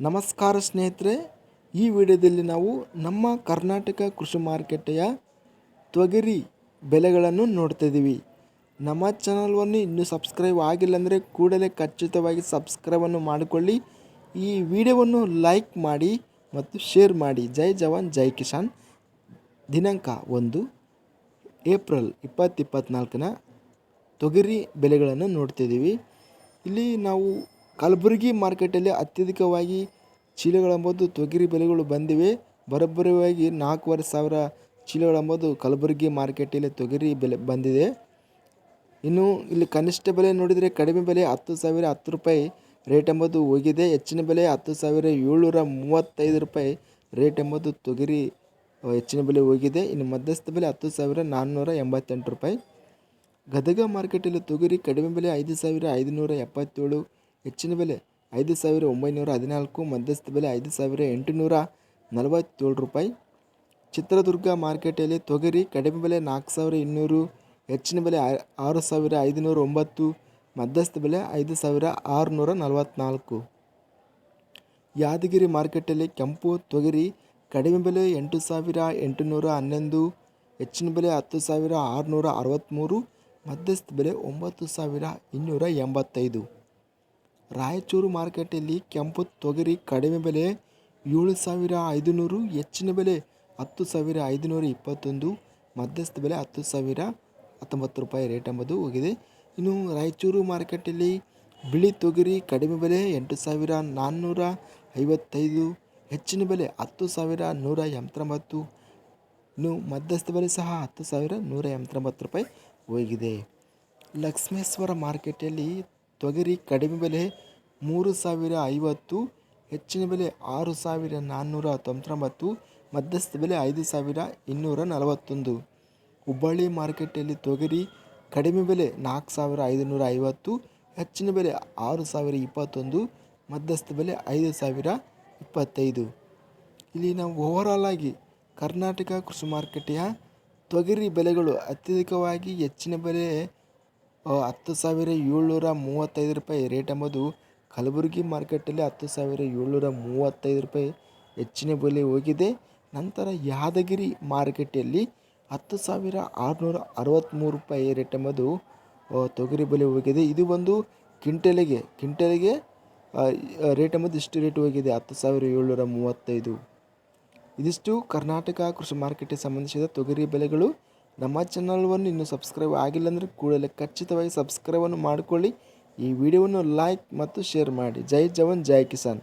ನಮಸ್ಕಾರ ಸ್ನೇಹಿತರೆ, ಈ ವಿಡಿಯೋದಲ್ಲಿ ನಾವು ನಮ್ಮ ಕರ್ನಾಟಕ ಕೃಷಿ ಮಾರುಕಟ್ಟೆಯ ತೊಗರಿ ಬೆಲೆಗಳನ್ನು ನೋಡ್ತಾ ಇದ್ದೀವಿ. ನಮ್ಮ ಚಾನಲ್ವನ್ನು ಇನ್ನೂ ಸಬ್ಸ್ಕ್ರೈಬ್ ಆಗಿಲ್ಲ ಅಂದರೆ ಕೂಡಲೇ ಖಚಿತವಾಗಿ ಸಬ್ಸ್ಕ್ರೈಬನ್ನು ಮಾಡಿಕೊಳ್ಳಿ. ಈ ವಿಡಿಯೋವನ್ನು ಲೈಕ್ ಮಾಡಿ ಮತ್ತು ಶೇರ್ ಮಾಡಿ. ಜೈ ಜವಾನ್, ಜೈ ಕಿಸಾನ್. ದಿನಾಂಕ ಒಂದು, ಏಪ್ರಿಲ್ ಇಪ್ಪತ್ತು ಇಪ್ಪತ್ತ್ನಾಲ್ಕನ ತೊಗರಿ ಬೆಲೆಗಳನ್ನು ನೋಡ್ತಿದ್ದೀವಿ ಇಲ್ಲಿ ನಾವು ಕಲಬುರಗಿ ಮಾರ್ಕೆಟಲ್ಲಿ ಅತ್ಯಧಿಕವಾಗಿ ಚೀಲಗಳೆಂಬುದು ತೊಗರಿ ಬೆಲೆಗಳು ಬಂದಿವೆ. ಬರೋಬ್ಬರಿಯಾಗಿ ನಾಲ್ಕೂವರೆ ಸಾವಿರ ಚೀಲಗಳೆಂಬುದು ಕಲಬುರಗಿ ಮಾರ್ಕೆಟಲ್ಲಿ ತೊಗರಿ ಬೆಲೆ ಬಂದಿದೆ. ಇನ್ನು ಇಲ್ಲಿ ಕನಿಷ್ಠ ಬೆಲೆ ನೋಡಿದರೆ ಕಡಿಮೆ ಬೆಲೆ ಹತ್ತು ಸಾವಿರ ಹತ್ತು ರೂಪಾಯಿ ರೇಟ್ ಎಂಬುದು ಹೋಗಿದೆ. ಹೆಚ್ಚಿನ ಬೆಲೆ ಹತ್ತು ಸಾವಿರ ಏಳ್ನೂರ ಮೂವತ್ತೈದು ರೂಪಾಯಿ ರೇಟ್ ಎಂಬುದು ತೊಗರಿ ಹೆಚ್ಚಿನ ಬೆಲೆ ಹೋಗಿದೆ. ಇನ್ನು ಮಧ್ಯಸ್ಥ ಬೆಲೆ ಹತ್ತು ಸಾವಿರ ನಾನ್ನೂರ ಎಂಬತ್ತೆಂಟು ರೂಪಾಯಿ. ಗದಗ ಮಾರ್ಕೆಟಲ್ಲಿ ತೊಗರಿ ಕಡಿಮೆ ಬೆಲೆ ಐದು ಸಾವಿರ ಐದುನೂರ ಎಪ್ಪತ್ತೇಳು ಹೆಚ್ಚಿನ ಬೆಲೆ ಐದು ಸಾವಿರ ಒಂಬೈನೂರ ಹದಿನಾಲ್ಕು, ಮಧ್ಯಸ್ಥ ಬೆಲೆ ಐದು ಸಾವಿರ ಎಂಟುನೂರ ನಲವತ್ತೇಳು ರೂಪಾಯಿ. ಚಿತ್ರದುರ್ಗ ಮಾರ್ಕೆಟಲ್ಲಿ ತೊಗರಿ ಕಡಿಮೆ ಬೆಲೆ ನಾಲ್ಕು ಸಾವಿರ ಇನ್ನೂರು, ಹೆಚ್ಚಿನ ಬೆಲೆ ಆರು ಸಾವಿರ ಐದುನೂರ ಒಂಬತ್ತು, ಮಧ್ಯಸ್ಥ ಬೆಲೆ ಐದು ಸಾವಿರ ಆರುನೂರ ನಲವತ್ತ್ನಾಲ್ಕು ಯಾದಗಿರಿ ಮಾರ್ಕೆಟಲ್ಲಿ ಕೆಂಪು ತೊಗರಿ ಕಡಿಮೆ ಬೆಲೆ ಎಂಟು ಸಾವಿರ ಎಂಟುನೂರ ಹನ್ನೊಂದು, ಹೆಚ್ಚಿನ ಬೆಲೆ ಹತ್ತು ಸಾವಿರ ಆರುನೂರ ಅರವತ್ತ್ಮೂರು, ಮಧ್ಯಸ್ಥ ಬೆಲೆ ಒಂಬತ್ತು ಸಾವಿರ ಇನ್ನೂರ ಎಂಬತ್ತೈದು. ರಾಯಚೂರು ಮಾರುಕಟ್ಟೆಯಲ್ಲಿ ಕೆಂಪು ತೊಗರಿ ಕಡಿಮೆ ಬೆಲೆ ಏಳು ಸಾವಿರ ಐದುನೂರು, ಹೆಚ್ಚಿನ ಬೆಲೆ ಹತ್ತು ಸಾವಿರ ಐದುನೂರ ಇಪ್ಪತ್ತೊಂದು, ಮಧ್ಯಸ್ಥ ಬೆಲೆ ಹತ್ತು ಸಾವಿರ ಹತ್ತೊಂಬತ್ತು ರೂಪಾಯಿ ರೇಟ್ ಎಂಬುದು ಹೋಗಿದೆ. ಇನ್ನು ರಾಯಚೂರು ಮಾರುಕಟ್ಟೆಯಲ್ಲಿ ಬಿಳಿ ತೊಗರಿ ಕಡಿಮೆ ಬೆಲೆ ಎಂಟು ಸಾವಿರ ನಾನ್ನೂರ ಐವತ್ತೈದು, ಹೆಚ್ಚಿನ ಬೆಲೆ ಹತ್ತು ಸಾವಿರ ನೂರ ಎಂಬತ್ತೊಂಬತ್ತು, ಇನ್ನು ಮಧ್ಯಸ್ಥ ಬೆಲೆ ಸಹ ಹತ್ತು ಸಾವಿರ ನೂರ ಎಂಬತ್ತೊಂಬತ್ತು ರೂಪಾಯಿ ಹೋಗಿದೆ. ಲಕ್ಷ್ಮೇಶ್ವರ ಮಾರ್ಕೆಟಲ್ಲಿ ತೊಗರಿ ಕಡಿಮೆ ಬೆಲೆ ಮೂರು ಸಾವಿರ ಐವತ್ತು, ಹೆಚ್ಚಿನ ಬೆಲೆ ಆರು ಸಾವಿರ ನಾನ್ನೂರ ತೊಂಬತ್ತೊಂಬತ್ತು, ಮಧ್ಯಸ್ಥ ಬೆಲೆ ಐದು ಸಾವಿರ ಇನ್ನೂರ ನಲವತ್ತೊಂದು. ಹುಬ್ಬಳ್ಳಿ ಮಾರ್ಕೆಟಲ್ಲಿ ತೊಗರಿ ಕಡಿಮೆ ಬೆಲೆ ನಾಲ್ಕು ಸಾವಿರ ಐದುನೂರ ಐವತ್ತು, ಹೆಚ್ಚಿನ ಬೆಲೆ ಆರು ಸಾವಿರ ಇಪ್ಪತ್ತೊಂದು, ಮಧ್ಯಸ್ಥ ಬೆಲೆ ಐದು ಸಾವಿರ ಇಪ್ಪತ್ತೈದು. ಇಲ್ಲಿ ನಾವು ಓವರಾಲ್ ಆಗಿ ಕರ್ನಾಟಕ ಕೃಷಿ ಮಾರುಕಟ್ಟೆಯ ತೊಗರಿ ಬೆಲೆಗಳು ಅತ್ಯಧಿಕವಾಗಿ ಹೆಚ್ಚಿನ ಬೆಲೆ ಹತ್ತು ಸಾವಿರ ಏಳ್ನೂರ ಮೂವತ್ತೈದು ರೂಪಾಯಿ ರೇಟ್ ಎಂಬುದು ಕಲಬುರಗಿ ಮಾರ್ಕೆಟಲ್ಲಿ ಹತ್ತು ಸಾವಿರ ಏಳ್ನೂರ ಮೂವತ್ತೈದು ರೂಪಾಯಿ ಹೆಚ್ಚಿನ ಬೆಲೆ ಹೋಗಿದೆ. ನಂತರ ಯಾದಗಿರಿ ಮಾರುಕಟ್ಟೆಯಲ್ಲಿ ಹತ್ತು ಸಾವಿರ ಆರುನೂರ ಅರವತ್ತ್ಮೂರು ರೂಪಾಯಿ ರೇಟ್ ಎಂಬುದು ತೊಗರಿ ಬೆಲೆ ಹೋಗಿದೆ. ಇದು ಒಂದು ಕ್ವಿಂಟಲಿಗೆ ಕ್ವಿಂಟಲಿಗೆ ರೇಟ್ ಎಂಬುದು ಇಷ್ಟು ರೇಟ್ ಹೋಗಿದೆ, ಹತ್ತು ಸಾವಿರ ಏಳ್ನೂರ ಮೂವತ್ತೈದು. ಇದಿಷ್ಟು ಕರ್ನಾಟಕ ಕೃಷಿ ಮಾರ್ಕೆಟಿಗೆ ಸಂಬಂಧಿಸಿದ ತೊಗರಿ ಬೆಲೆಗಳು. ನಮ್ಮ ಚಾನಲ್ವನ್ನು ಇನ್ನೂ ಸಬ್ಸ್ಕ್ರೈಬ್ ಆಗಿಲ್ಲ ಅಂದರೆ ಕೂಡಲೇ ಖಚಿತವಾಗಿ ಸಬ್ಸ್ಕ್ರೈಬನ್ನು ಮಾಡಿಕೊಳ್ಳಿ. ಈ ವಿಡಿಯೋವನ್ನು ಲೈಕ್ ಮತ್ತು ಶೇರ್ ಮಾಡಿ. ಜೈ ಜವಾನ್, ಜೈ ಕಿಸಾನ್.